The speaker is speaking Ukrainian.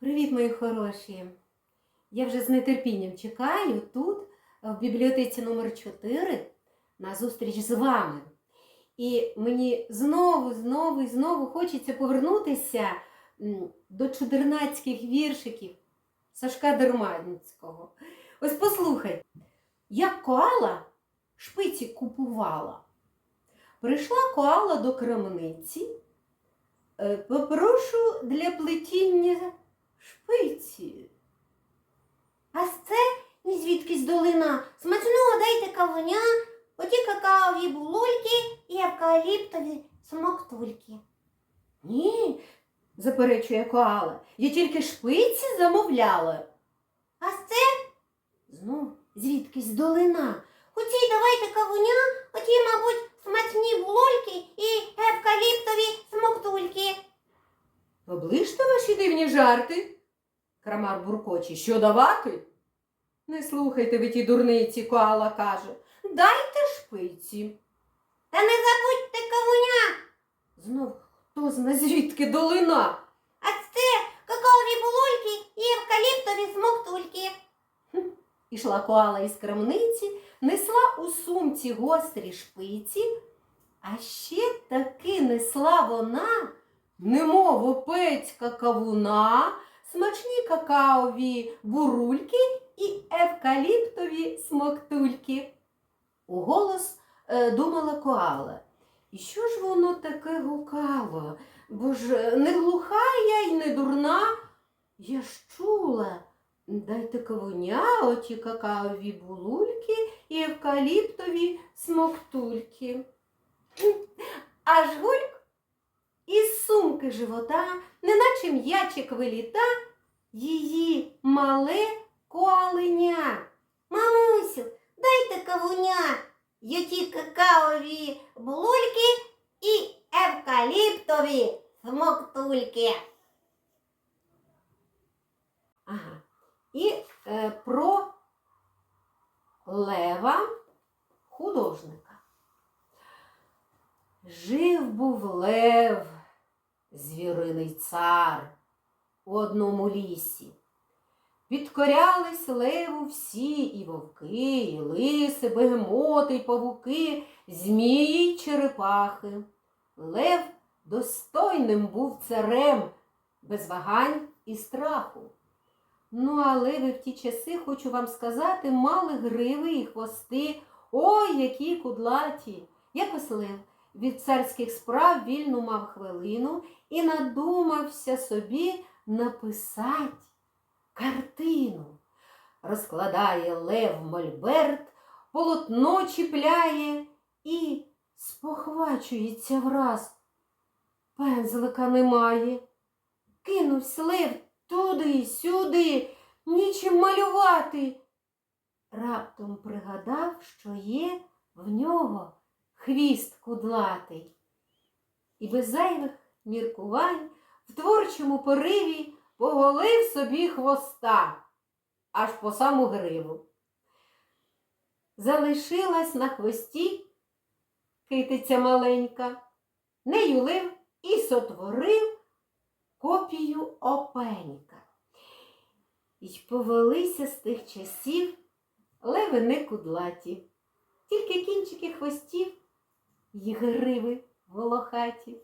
Привіт, мої хороші! Я вже з нетерпінням чекаю тут, в бібліотеці номер 4 на зустріч з вами. І мені знову, знову і знову хочеться повернутися до чудернацьких віршиків Сашка Дерманського. Ось послухай, як коала шпиці купувала. Прийшла коала до крамниці. «Е, Попрошу для плетіння шпиці. А це ні звідкись долина. Смачного дайте кавуня, оті какаові булульки і евкаліптові смоктульки. Ні, заперечує коала. Я тільки шпиці замовляла. А це Знов звідкись долина. оті давайте кавуня, оті, мабуть, смачні булульки і евкаліптові смоктульки. Оближте ваші дивні жарти. Крамар буркоче. Що давати? Не слухайте ви ті дурниці, коала каже. Дайте шпиці. Та не забудьте кавуня. Знов хто зна звідки долина. А це какаові булульки і евкаліптові смоктульки. Ішла коала із крамниці, несла у сумці гострі шпиці, а ще таки несла вона, немов опецька кавуна, смачні какаові бурульки і евкаліптові смоктульки. Уголос е, думала коала. І що ж воно таке гукало? Бо ж е, не глуха я й не дурна. Я ж чула. Дайте кавуня, оті какаові булульки і евкаліптові смоктульки. Аж гульк із сумки живота, неначе м'ячик виліта, її мале коалиня. Мамусю, дайте кавуня, оті какаові булульки і евкаліптові смоктульки. Ага. І е, про лева художника. Жив був лев, звіриний цар, у одному лісі. Підкорялись леву всі і вовки, і лиси, бегемоти, й павуки, змії й черепахи. Лев достойним був царем, без вагань і страху. Ну, а леви в ті часи, хочу вам сказати, мали гриви і хвости. Ой, які кудлаті! Якось лев від царських справ вільну мав хвилину і надумався собі написати картину. Розкладає лев мольберт, полотно чіпляє і спохвачується враз. Пензлика немає. Кинувся лев туди, сюди, нічим малювати. Раптом пригадав, що є в нього хвіст кудлатий. І без зайвих міркувань в творчому пориві поголив собі хвоста аж по саму гриву. Залишилась на хвості китиця маленька, нею лив і сотворив копію опенька. І повелися з тих часів леви не кудлаті, тільки кінчики хвостів й гриви волохаті.